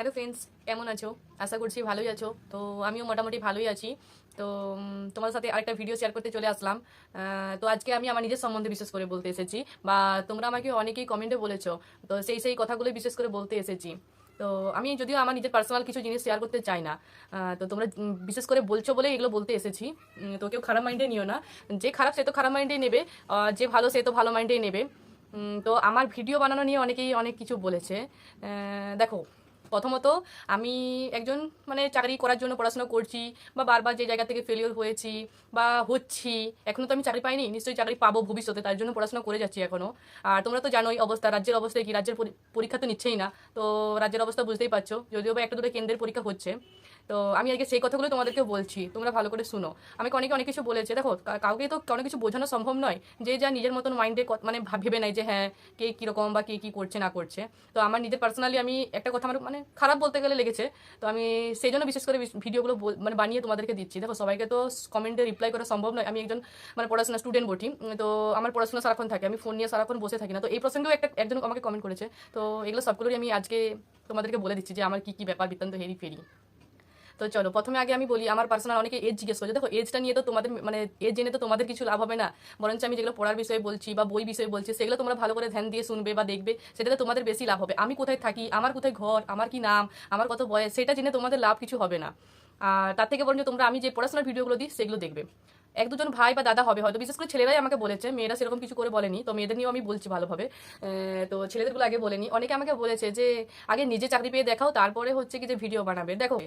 Hello friends কেমন আছো? আশা করছি ভালোই আছো। তো আমিও মোটামুটি ভালোই আছি। তো তোমার সাথে আরেকটা ভিডিও শেয়ার করতে চলে আসলাম। তো আজকে আমি আমার নিজের সম্বন্ধে বিশেষ করে বলতে এসেছি। বা তোমরা আমাকে অনেকেই কমেন্টে বলেছ। তো সেই সেই কথাগুলোই বিশেষ করে বলতে এসেছি। তো আমি যদিও আমার নিজের পার্সোনাল কিছু জিনিস শেয়ার করতে চাই না। তো তোমরা বিশেষ করে বলছো বলে এগুলো বলতে এসেছি। তো কেউ খারাপ মাইন্ডে নিও না। যে খারাপ সে তো খারাপ মাইন্ডেই নেবে। যে ভালো সে তো ভালো মাইন্ডেই নেবে। তো আমার ভিডিও বানানো নিয়ে অনেকেই অনেক কিছু বলেছে। দেখো প্রথমত আমি একজন মানে চাকরি করার জন্য পড়াশোনা করছি বা বারবার যে জায়গা থেকে ফেলিওর হয়েছি বা হচ্ছি, এখনও তো আমি চাকরি পাইনি, নিশ্চয়ই চাকরি পাবো ভবিষ্যতে, তার জন্য পড়াশোনা করে যাচ্ছি এখনও আর তোমরা তো জানোই অবস্থা, রাজ্যের অবস্থায় কি, রাজ্যের পরীক্ষা তো নিচ্ছেই না, তো রাজ্যের অবস্থা বুঝতেই পারছ, যদিও বা একটা দুটো কেন্দ্রের পরীক্ষা হচ্ছে। তো আমি আজকে সেই কথাগুলো তোমাদেরকে বলছি, তোমরা ভালো করে শুনো। আমাকে অনেকে অনেক কিছু বলেছে, দেখো কাউকে তো অনেক কিছু বোঝানো সম্ভব নয়, যে যা নিজের মতন মাইন্ডে মানে ভেবে নাই যে হ্যাঁ কে কীরকম বা কে কী করছে, না করছে। তো আমার নিজের পার্সোনালি আমি একটা কথা আমার মানে খারাপ বলতে গেলে লেগেছে। তো আমি সেই জন্য বিশেষ করে ভিডিওগুলো মানে বানিয়ে তোমাদেরকে দিচ্ছি। দেখো, সবাইকে তো কমেন্টে রিপ্লাই করা সম্ভব নয়। আমি একজন মানে পড়াশোনা স্টুডেন্ট বটি। তো আমার পড়াশোনা সারাক্ষণ থাকে। আমি ফোন নিয়ে সারাক্ষণ বসে থাকি না। তো এই প্রসঙ্গেও একটা একজন আমাকে কমেন্ট করেছে। তো এগুলো সবগুলোই আমি আজকে তোমাদেরকে বলে দিচ্ছি যে আমার কি কি ব্যাপার বৃত্তান্ত হেরি ফেরি। তো চলো, প্রথমে আগে আমি বলি, আমার পার্সোনাল অনেকে এজ জিজ্ঞেস করছে দেখো এজটা নিয়ে তো তোমাদের মানে এজ জেনে তো তোমাদের কিছু লাভ হবে না। বরঞ্চ আমি যেগুলো পড়ার বিষয়ে বলছি বা বই বিষয়ে বলছি, সেগুলো তোমরা ভালো করে ধ্যান দিয়ে শুনবে বা দেখবে, সেটাতে তোমাদের বেশি লাভ হবে। আমি কোথায় থাকি, আমার কোথায় ঘর, আমার কি নাম, আমার কত বয়স, সেটা জেনে তোমাদের লাভ কিছু হবে না। তার থেকে বরঞ্চ তোমরা আমি যে পড়াশোনার ভিডিওগুলো দিই, সেগুলো দেখবে। এক দুজন ভাই বা দাদা হবে হয়তো, বিশেষ করে ছেলেরাই আমাকে বলেছে, মেয়েরা সেরকম কিছু করে বলেনি, তো মেয়েদের নিয়েও আমি বলছি ভালোভাবে। তো ছেলেদেরগুলো আগে বলেনি। অনেকে আমাকে বলেছে যে, আগে নিজে চাকরি পেয়ে দেখাও, তারপরে হচ্ছে কি যে ভিডিও বানাবে। দেখো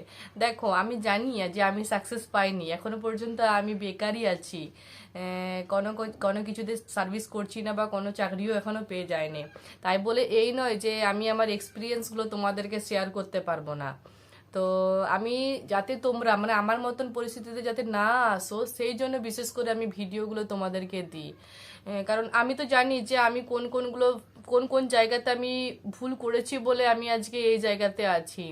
দেখো, আমি জানি যে আমি সাকসেস পাইনি, এখনও পর্যন্ত আমি বেকারই আছি। কোনো কোনো কিছুতে সার্ভিস করছি না বা কোনো চাকরিও এখনও পেয়ে যায়নি। তাই বলে এই নয় যে আমি আমার এক্সপিরিয়েন্সগুলো তোমাদেরকে শেয়ার করতে পারব না। তো আমি যাতে তোমরা মানে আমার মতন পরিস্থিতিতে যাতে না আসো, সেই জন্য বিশেষ করে আমি ভিডিওগুলো তোমাদেরকে দিই। কারণ আমি তো জানি যে আমি কোন কোনগুলো, কোন কোন জায়গাতে আমি ভুল করেছি বলে আমি আজকে এই জায়গাতে আছি।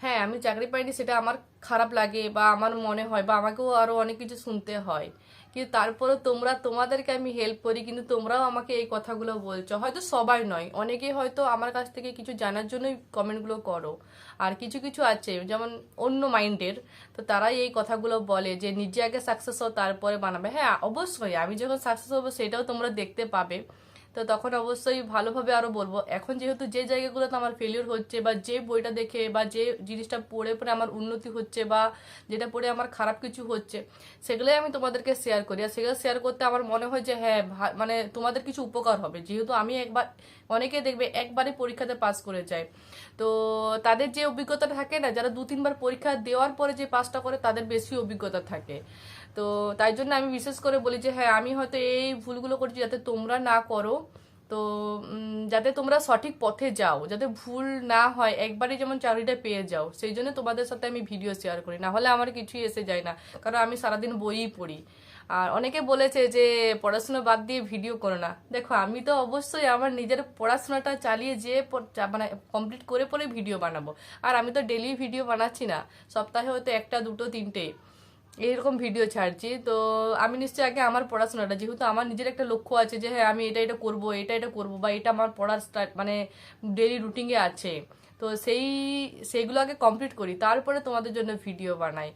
হ্যাঁ আমি চাকরি পাইনি, সেটা আমার খারাপ লাগে বা আমার মনে হয় বা আমাকেও আরও অনেক কিছু শুনতে হয়। কিন্তু তারপরে তোমরা, তোমাদেরকে আমি হেল্প করি, কিন্তু তোমরাও আমাকে এই কথাগুলো বলছো। হয়তো সবাই নয় অনেকেই হয়তো আমার কাছ থেকে কিছু জানার জন্যই কমেন্টগুলো করো। আর কিছু কিছু আছে, যেমন অন্য মাইন্ডের, তো তারাই এই কথাগুলো বলে যে, নিজে আগে সাকসেস হও, তারপরে বানাবে। হ্যাঁ অবশ্যই, আমি যখন সাকসেস হব, সেটাও তোমরা দেখতে পাবে। তো তখন অবশ্যই ভালোভাবে আরও বলব। এখন যেহেতু যে জায়গাগুলোতে আমার ফেলিওর হচ্ছে বা যে বইটা দেখে বা যে জিনিসটা পড়ে পড়ে আমার উন্নতি হচ্ছে বা যেটা পড়ে আমার খারাপ কিছু হচ্ছে, সেগুলোই আমি তোমাদেরকে শেয়ার করি। আর সেগুলো শেয়ার করতে আমার মনে হয় যে হ্যাঁ মানে তোমাদের কিছু উপকার হবে। যেহেতু আমি একবার, অনেকে দেখবে একবারে পরীক্ষাতে পাস করে যায়। তো তাদের যে অভিজ্ঞতা থাকে না, যারা দু তিনবার পরীক্ষা দেওয়ার পরে যে পাসটা করে, তাদের বেশি অভিজ্ঞতা থাকে। তো তাই জন্য আমি বিশেষ করে বলি যে হ্যাঁ আমি হয়তো এই ভুলগুলো করছি যাতে তোমরা না করো। তো যাতে তোমরা সঠিক পথে যাও, যাতে ভুল না হয় একবারে যেমন চাকরিটা পেয়ে যাও, সেই জন্য তোমাদের সাথে আমি ভিডিও শেয়ার করি। না হলে আমার কিছুই এসে যায় না, কারণ আমি সারাদিন বইই পড়ি। আর অনেকে বলেছে যে, পড়াশোনা বাদ দিয়ে ভিডিও করো না। দেখো, আমি তো অবশ্যই আমার নিজের পড়াশোনাটা চালিয়ে যে প- মানে কমপ্লিট করে পরে ভিডিও বানাবো। আর আমি তো ডেলি ভিডিও বানাচ্ছি না, সপ্তাহে হয়তো একটা, দুটো, তিনটে। এরকম ভিডিও ছাড়ছি। তো আমি নিশ্চয়ই আগে আমার পড়াশোনাটা, যেহেতু আমার নিজের একটা লক্ষ্য আছে যে হ্যাঁ আমি এটা এটা করব, এটা এটা করব বা এটা আমার পড়ার স্টার্ট মানে ডেলি রুটিনে আছে। তো সেই, সেইগুলো আগে কমপ্লিট করি। তারপরে তোমাদের জন্য ভিডিও বানাই।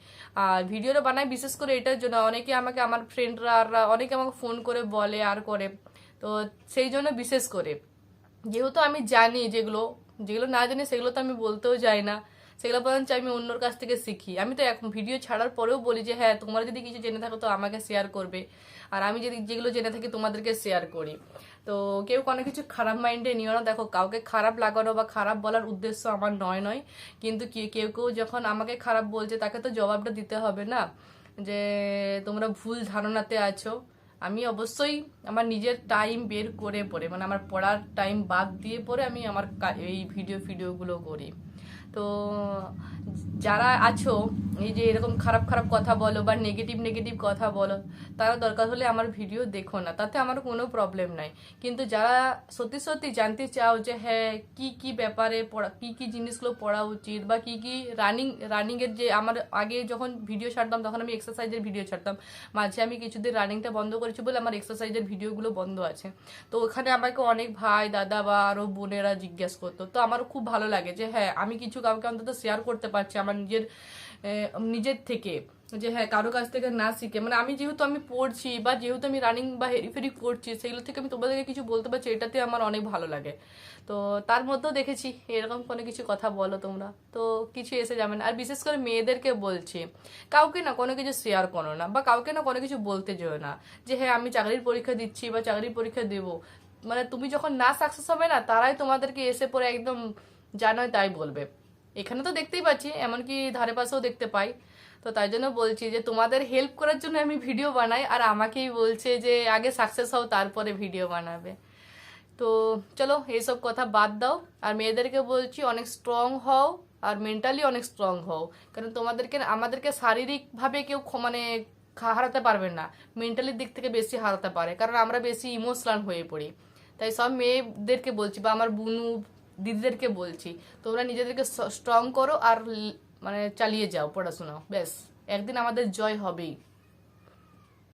আর ভিডিওটা বানাই বিশেষ করে এটার জন্য। অনেকে আমাকে, আমার ফ্রেন্ডরা আর অনেকে আমাকে ফোন করে বলে আর করে। তো সেই জন্য বিশেষ করে। যেহেতু আমি জানি যেগুলো যেগুলো না জানি সেগুলো তো আমি বলতেও যাই না। সেগুলো বরঞ্চ আমি অন্যর কাছ থেকে শিখি। আমি তো এখন ভিডিও ছাড়ার পরেও বলি যে হ্যাঁ তোমরা যদি কিছু জেনে থাকো, তো আমাকে শেয়ার করবে। আর আমি যদি যেগুলো জেনে থাকি, তোমাদেরকে শেয়ার করি। তো কেউ কোনো কিছু খারাপ মাইন্ডে নিও না। দেখো, কাউকে খারাপ লাগানো বা খারাপ বলার উদ্দেশ্য আমার নয় নয়। কিন্তু কেউ কেউ যখন আমাকে খারাপ বলছে, তাকে তো জবাবটা দিতে হবে না। যে, তোমরা ভুল ধারণাতে আছো। আমি অবশ্যই আমার নিজের টাইম বের করে পরে মানে আমার পড়ার টাইম বাদ দিয়ে পরে আমি আমার এই ভিডিও ভিডিওগুলো করি। তো যারা আছো, এই যে এরকম খারাপ খারাপ কথা বলো বা নেগেটিভ নেগেটিভ কথা বলো, তারা দরকার হলে আমার ভিডিও দেখো না, তাতে আমার কোনো প্রবলেম নাই। কিন্তু যারা সত্যি সত্যি জানতে চাও যে হ্যাঁ কি কি ব্যাপারে পড়া, কী কী জিনিসগুলো পড়া উচিত বা কি কি রানিং রানিংয়ের যে আমার আগে যখন ভিডিও ছাড়তাম, তখন আমি এক্সারসাইজের ভিডিও ছাড়তাম। মাঝে আমি কিছুদিন রানিংটা বন্ধ করেছি বলে আমার এক্সারসাইজের ভিডিওগুলো বন্ধ আছে। তো ওখানে আমাকে অনেক ভাই, দাদা বা আরও বোনেরা জিজ্ঞেস করতো। তো আমার খুব ভালো লাগে যে হ্যাঁ আমি কিছু কাউকে অন্তত শেয়ার করতে পারছি, আমার নিজের নিজের থেকে। যে হ্যাঁ কারও কাছ থেকে না শিখে। মানে আমি যেহেতু আমি পড়ছি বা যেহেতু আমি রানিং বা হেরিফেরি করছি, সেগুলো থেকে আমি তোমাদেরকে কিছু বলতে পারছি, এটাতে আমার অনেক ভালো লাগে। তো তার মধ্যেও দেখেছি, এরকম কোনো কিছু কথা বলো তোমরা। তো কিছু এসে যাবে না। আর বিশেষ করে মেয়েদেরকে বলছি, কাউকে না কোনো কিছু শেয়ার করো না বা কাউকে না কোনো কিছু বলতে যেও না। যে হ্যাঁ আমি চাকরির পরীক্ষা দিচ্ছি বা চাকরির পরীক্ষা দেবো। মানে তুমি যখন না সাকসেস হবে না, তারাই তোমাদেরকে এসে পরে একদম যা নয় তাই বলবে। এখানে তো দেখতেই পাচ্ছি, এমনকি ধারে পাশেও দেখতে পাই। তো তাই জন্য বলছি যে তোমাদের হেল্প করার জন্য আমি ভিডিও বানাই, আর আমাকেই বলছে যে আগে সাকসেস হও, তারপরে ভিডিও বানাবে। তো চলো, এইসব কথা বাদ দাও। আর মেয়েদেরকে বলছি, অনেক স্ট্রং হও, আর মেন্টালি অনেক স্ট্রং হও। কারণ তোমাদেরকে, আমাদেরকে শারীরিকভাবে কেউ মানে হারাতে পারবে না। মেন্টালির দিক থেকে বেশি হারাতে পারে, কারণ আমরা বেশি ইমোশনাল হয়ে পড়ি। তাই সব মেয়েদেরকে বলছি, বা আমার বুনু দিদিদেরকে বলছি, তোমরা নিজেদেরকে স্ট্রং করো আর মানে চালিয়ে যাও পড়াশোনা ব্যাস। একদিন আমাদের জয় হবেই।